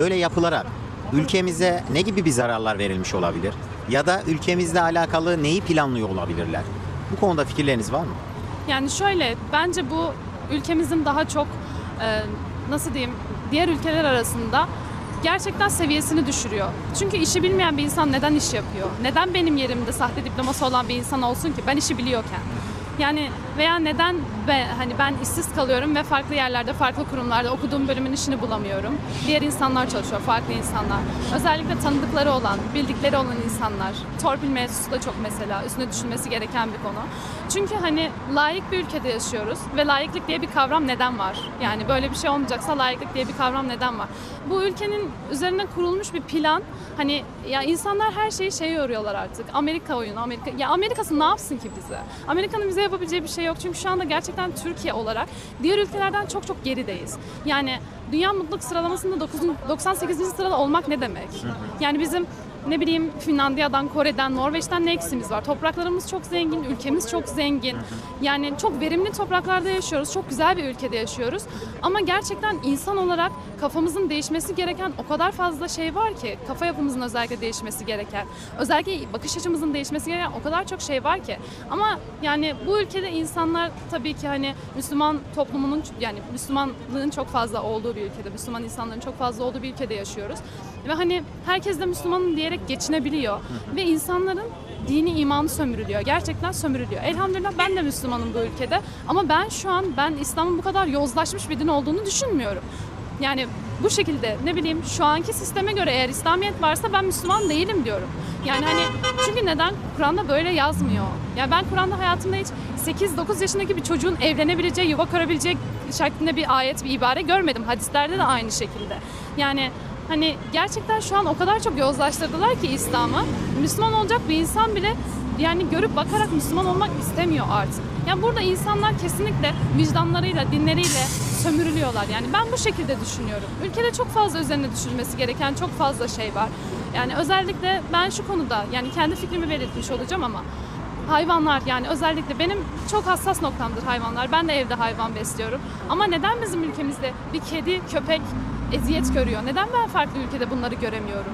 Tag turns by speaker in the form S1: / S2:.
S1: Böyle yapılarak ülkemize ne gibi bir zararlar verilmiş olabilir? Ya da ülkemizle alakalı neyi planlıyor olabilirler? Bu konuda fikirleriniz var mı?
S2: Yani şöyle bence bu ülkemizin daha çok e, nasıl diyeyim diğer ülkeler arasında gerçekten seviyesini düşürüyor. Çünkü işi bilmeyen bir insan neden iş yapıyor? Neden benim yerimde sahte diploması olan bir insan olsun ki ben işi biliyorken? Yani veya neden be, hani ben işsiz kalıyorum ve farklı yerlerde, farklı kurumlarda okuduğum bölümün işini bulamıyorum. Diğer insanlar çalışıyor, farklı insanlar. Özellikle tanıdıkları olan, bildikleri olan insanlar. Torpil mevzusu da çok mesela üstüne düşünmesi gereken bir konu. Çünkü hani layık bir ülkede yaşıyoruz ve layıklık diye bir kavram neden var? Yani böyle bir şey olmayacaksa layıklık diye bir kavram neden var? Bu ülkenin üzerine kurulmuş bir plan. Hani ya insanlar her şeyi şey yoruyorlar artık. Amerika oyunu, Amerika. Ya Amerika'sı ne yapsın ki bize? Amerika'nın bize yapabileceği bir şey yok. Çünkü şu anda gerçekten Türkiye olarak diğer ülkelerden çok çok gerideyiz. Yani dünya mutluluk sıralamasında 9, 98. sırada olmak ne demek? Yani bizim ne bileyim Finlandiya'dan, Kore'den, Norveç'ten ne eksimiz var? Topraklarımız çok zengin, ülkemiz çok zengin. Yani çok verimli topraklarda yaşıyoruz, çok güzel bir ülkede yaşıyoruz. Ama gerçekten insan olarak kafamızın değişmesi gereken o kadar fazla şey var ki, kafa yapımızın özellikle değişmesi gereken, özellikle bakış açımızın değişmesi gereken o kadar çok şey var ki. Ama yani bu ülkede insanlar tabii ki hani Müslüman toplumunun yani Müslümanlığın çok fazla olduğu bir ülkede, Müslüman insanların çok fazla olduğu bir ülkede yaşıyoruz. Ve hani herkes de Müslümanım diyerek geçinebiliyor. Ve insanların dini imanı sömürülüyor. Gerçekten sömürülüyor. Elhamdülillah ben de Müslümanım bu ülkede. Ama ben şu an ben İslam'ın bu kadar yozlaşmış bir din olduğunu düşünmüyorum. Yani bu şekilde ne bileyim şu anki sisteme göre eğer İslamiyet varsa ben Müslüman değilim diyorum. Yani hani çünkü neden Kur'an'da böyle yazmıyor. Ya ben Kur'an'da hayatımda hiç 8-9 yaşındaki bir çocuğun evlenebileceği, yuva kurabileceği şeklinde bir ayet, bir ibare görmedim. Hadislerde de aynı şekilde. Yani hani gerçekten şu an o kadar çok yozlaştırdılar ki İslam'ı. Müslüman olacak bir insan bile yani görüp bakarak Müslüman olmak istemiyor artık. Yani burada insanlar kesinlikle vicdanlarıyla, dinleriyle sömürülüyorlar. Yani ben bu şekilde düşünüyorum. Ülkede çok fazla üzerine düşünülmesi gereken çok fazla şey var. Yani özellikle ben şu konuda yani kendi fikrimi belirtmiş olacağım ama hayvanlar yani özellikle benim çok hassas noktamdır hayvanlar. Ben de evde hayvan besliyorum. Ama neden bizim ülkemizde bir kedi, köpek eziyet görüyor? Neden ben farklı ülkede bunları göremiyorum?